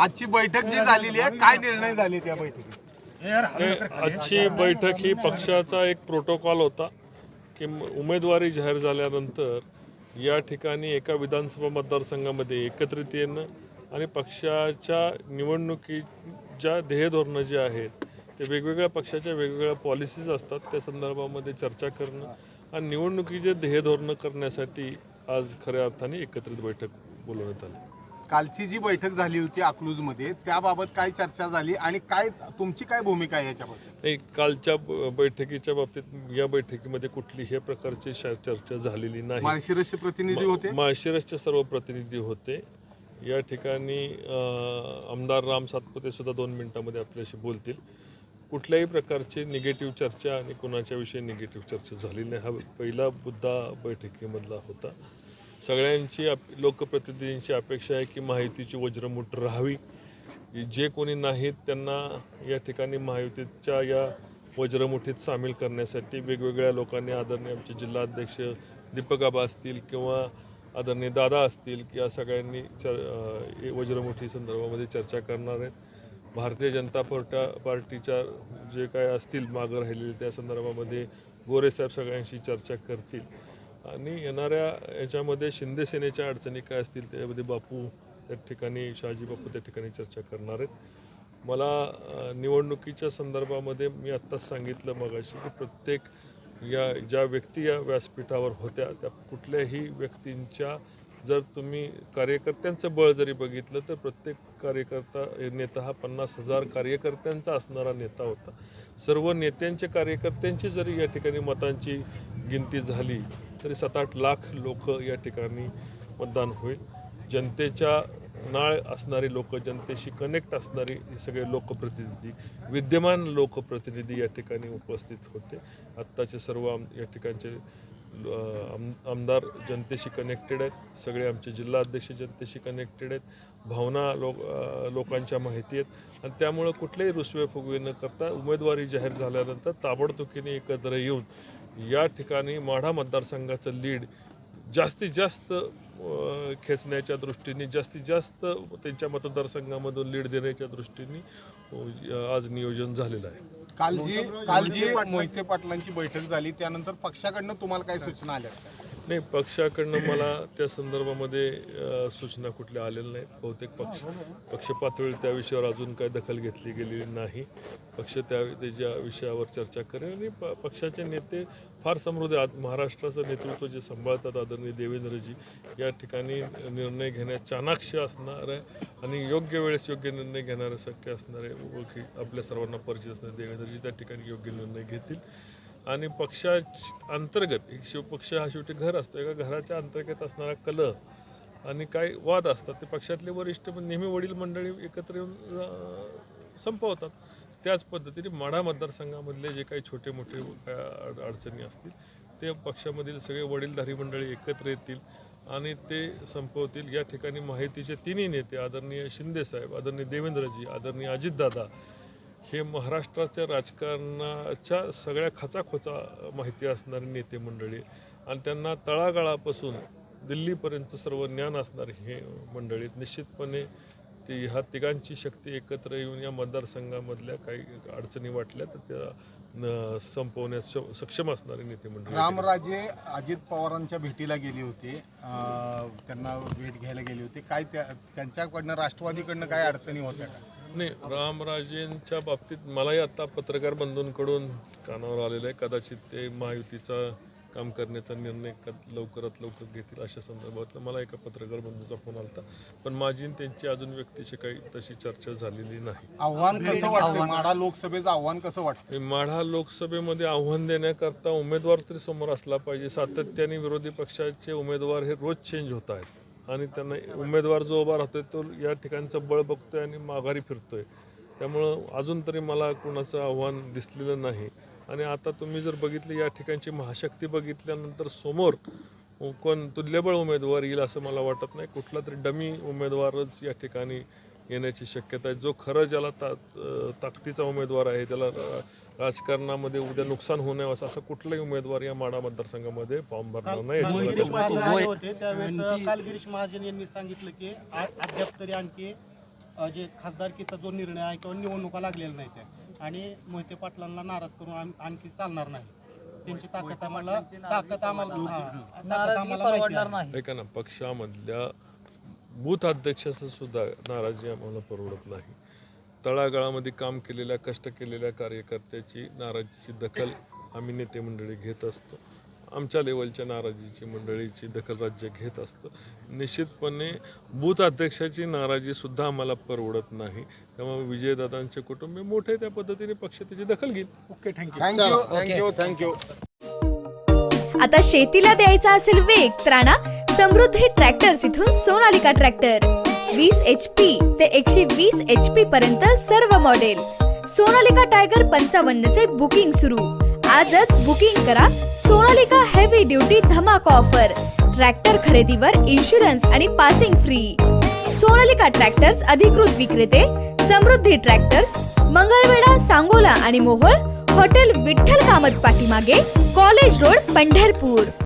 आजची बैठक जी झालेली आहे काय निर्णय झाले त्या बैठकीत? आजची बैठक ही पक्षाचा एक प्रोटोकॉल होता की उमेदवारी जाहीर झाल्यानंतर या ठिकाणी एका विधानसभा मतदारसंघामध्ये एकत्रित येणं आणि पक्षाच्या निवडणुकीच्या ध्येयधोरणं जे आहेत ते वेगवेगळ्या पक्षाच्या वेगवेगळ्या पॉलिसीज असतात. त्या संदर्भामध्ये चर्चा करणं आणि निवडणुकीचे ध्येयधोरणं करण्यासाठी आज खऱ्या अर्थाने एकत्रित बैठक बोलवण्यात आली. कालची जी बैठक झाली होती अकलूजमध्ये त्याबाबत काय चर्चा झाली आणि काय तुमची काय भूमिका आहे याच्याबद्दल? नाही कालच्या ब- बैठकीच्या बाबतीत या बैठकीमध्ये कुठलीही प्रकारची शा- चर्चा झालेली नाही. माळशिरसचे प्रतिनिधी होते? माळशिरसचे सर्व प्रतिनिधी होते. या ठिकाणी अं, आमदार राम सातपुते सुद्धा दोन मिनिटांमध्ये आपल्याशी बोलतील. कुठल्याही प्रकारची निगेटिव्ह चर्चा आणि कुणाच्या विषयी निगेटिव्ह चर्चा झाली नाही. हा पहिला मुद्दा बैठकीमधला होता. सगळ्यांची अप- लोकप्रतिनिधींची अपेक्षा आहे की माहितीची वज्रमुठ राहावी. जे कोणी नाहीत त्यांना या ठिकाणी महायुतीच्या या वज्रमुठीत सामील करण्यासाठी वेगवेगळ्या लोकांनी आदरणीय आमचे जिल्हाध्यक्ष दीपक आबा असतील किंवा आदरणीय दादा असतील या सगळ्यांनी चर वज्रमुठी संदर्भामध्ये चर्चा करणार आहेत. भारतीय जनता पार्टा पार्टीच्या जे काय असतील मागं राहिलेले त्या संदर्भामध्ये गोरेसाहेब सगळ्यांशी चर्चा करतील. आणि येणाऱ्या याच्यामध्ये शिंदे सेनेच्या अडचणी काय असतील त्यामध्ये बापू त्या ठिकाणी शहाजी बापू त्या ठिकाणी चर्चा करणार आहेत. मला निवडणुकीच्या संदर्भामध्ये मी आत्ताच सांगितलं मगाशी की प्रत्येक या ज्या व्यक्ती या व्यासपीठावर होत्या त्या कुठल्याही व्यक्तींच्या जर तुम्ही कार्यकर्त्यांचं बळ जरी बघितलं तर प्रत्येक कार्यकर्ता नेता हा पन्नास हजार कार्यकर्त्यांचा असणारा नेता होता. सर्व नेत्यांचे कार्यकर्त्यांची जरी या ठिकाणी मतांची गिनती झाली तरी सात आठ लाख लोक या ठिकाणी मतदान होईल. जनतेच्या नाळ असणारी लोक जनतेशी कनेक्ट असणारी हे सगळे लोकप्रतिनिधी विद्यमान लोकप्रतिनिधी या ठिकाणी उपस्थित होते. आत्ताचे सर्व आम या ठिकाणचे आम आमदार जनतेशी कनेक्टेड आहेत. सगळे आमचे जिल्हाध्यक्ष जनतेशी कनेक्टेड आहेत. भावना लोक लोकांच्या माहिती आहेत. आणि त्यामुळं कुठलेही रुसवे फुगवे न करता उमेदवारी जाहीर झाल्यानंतर ताबडतोबीने एकत्र येऊन या ठिकाणी माढा मतदारसंघाचं लीड जास्तीत जास्त खेचण्याच्या दृष्टीने जास्तीत जास्त त्यांच्या मतदारसंघामधून लीड देण्याच्या दृष्टीने आज नियोजन झालेलं आहे. काल जी काल जी मोहिते पाटलांची बैठक झाली त्यानंतर पक्षाकडनं तुम्हाला काय सूचना आल्या? नाही पक्षाकडनं मला त्या संदर्भामध्ये सूचना कुठल्या आलेल्या नाहीत. बहुतेक पक्ष पक्ष पातळीवर त्या विषयावर अजून काही दखल घेतली गेलेली नाही. पक्ष त्या त्याच्या विषयावर चर्चा करेल आणि प पक्षाचे नेते फार समृद्ध आज महाराष्ट्राचं नेतृत्व जे सांभाळतात आदरणीय देवेंद्रजी या ठिकाणी निर्णय घेण्यात चाणाक्ष असणार आहे आणि योग्य वेळेस योग्य निर्णय घेणारे शक्य असणारे ओळखी आपल्या सर्वांना परिचित असणारे देवेंद्रजी त्या ठिकाणी योग्य निर्णय घेतील. आणि पक्षा अंतर्गत एक शिवपक्ष हा शेवटी घर असतो. एका घराच्या अंतर्गत असणारा कलह आणि काय वाद असतात. ते पक्षातले वरिष्ठ पण नेहमी वडील मंडळी एकत्र येऊन संपवतात. त्याच पद्धतीने माढा मतदारसंघामधले जे काही छोटे मोठे काय अडचणी असतील ते पक्षामधील सगळे वडीलधारी मंडळी एकत्र येतील आणि ते संपवतील. या ठिकाणी माहितीचे तिन्ही नेते आदरणीय शिंदेसाहेब आदरणीय देवेंद्रजी आदरणीय अजितदादा हे महाराष्ट्राच्या राजकारणाच्या सगळ्या खचाखोचा माहिती असणारे नेते मंडळी आणि त्यांना तळागाळापासून दिल्लीपर्यंत सर्व ज्ञान असणारे हे मंडळी निश्चितपणे ती ह्या तिघांची शक्ती एकत्र येऊन या मतदारसंघामधल्या काही अडचणी वाटल्या तर त्या श- सक्षम असणारे नेते मंडळी रामराजे अजित पवारांच्या भेटीला गेली होती. त्यांना भेट घ्यायला गेली होती. काय त्या त्यांच्याकडनं राष्ट्रवादीकडनं काय अडचणी होत्या का? नाही रामराजेंच्या बाबतीत मलाही आता पत्रकार बंधूंकडून कानावर आलेलं आहे. कदाचित ते महायुतीचा काम करण्याचा निर्णय क लवकरात लवकर घेतील अशा संदर्भातलं मला एका पत्रकार बंधूचा फोन आला पण माझी आणि त्यांची अजून व्यक्तीशी काही तशी चर्चा झालेली नाही. आव्हान कसं वाटतं माढा लोकसभेचं आव्हान कसं वाटतं माढा लोकसभेमध्ये आव्हान देण्याकरता उमेदवार तरी समोर असला पाहिजे. सातत्याने विरोधी पक्षाचे उमेदवार हे रोज चेंज होत आहेत. आणि त्यांना उमेदवार जो उभा राहतोय तो या ठिकाणचं बळ बघतोय आणि माघारी फिरतोय. त्यामुळं अजून तरी मला कुणाचं आव्हान दिसलेलं नाही. आणि आता तुम्ही जर बघितली या ठिकाणची महाशक्ती बघितल्यानंतर समोर कोण तुल्यबळ उमेदवार येईल असं मला वाटत नाही. कुठला तरी डमी उमेदवारच या ठिकाणी येण्याची शक्यता आहे. जो खरं ज्याला ता ताकदीचा उमेदवार आहे त्याला राजकारणामध्ये उद्या नुकसान होऊ नये असं असं कुठलाही उमेदवार या माडा मतदारसंघामध्ये फॉर्म भरणार नाही. याची मला मोहिते खात्री पाटील आले होते त्यावेळेस काल गिरीश महाजन यांनी सांगितलं की अद्याप तरी आणखी जे खासदारकीचा जो निर्णय आहे किंवा निवडणुका लागलेल्या नाही त्या. आणि मोहिते पाटलांना नाराज करून आम- आणखी चालणार नाही. त्यांची ताकद आम्हाला ताकद आम्हाला हा, ताकद नाराजगी आम्हाला माहिती परवडणार आहे. नाही. ऐका ना पक्षामधल्या बूथ अध्यक्षाचं सुद्धा नाराजी आम्हाला परवडत नाही. तळागाळामध्ये काम केलेल्या कष्ट केलेल्या कार्यकर्त्याची नाराजीची दखल आम्ही नेते मंडळी घेत असतो. आमच्या लेवलच्या नाराजीची मंडळीची दखल राज्य घेत असतं. निश्चितपणे बूथ अध्यक्षाची नाराजी सुद्धा आम्हाला परवडत नाही. त्यामुळे विजयदादांचे कुटुंबीय मोठे त्या पद्धतीने पक्ष त्याची दखल घेईल. Okay thank you thank you thank you thank you आता शेतीला द्यायचा असेल वेग तर आणा समृद्धी ट्रॅक्टर्स इथून सोनालिका ट्रॅक्टर वीस एच पी ते एकशे वीस एच पी पर्यंत सर्व मॉडेल सोनालिका टायगर पंचावन्न चे बुकिंग सुरू. आजच बुकिंग करा सोनालिका हेवी ड्युटी धमाका ऑफर ट्रॅक्टर खरेदीवर इन्शुरन्स आणि पासिंग फ्री सोनालिका ट्रॅक्टर्स अधिकृत विक्रेते समृद्धी ट्रॅक्टर्स मंगळवेढा सांगोला आणि मोहोळ हॉटेल विठ्ठल कामत पाठीमागे कॉलेज रोड पंढरपूर.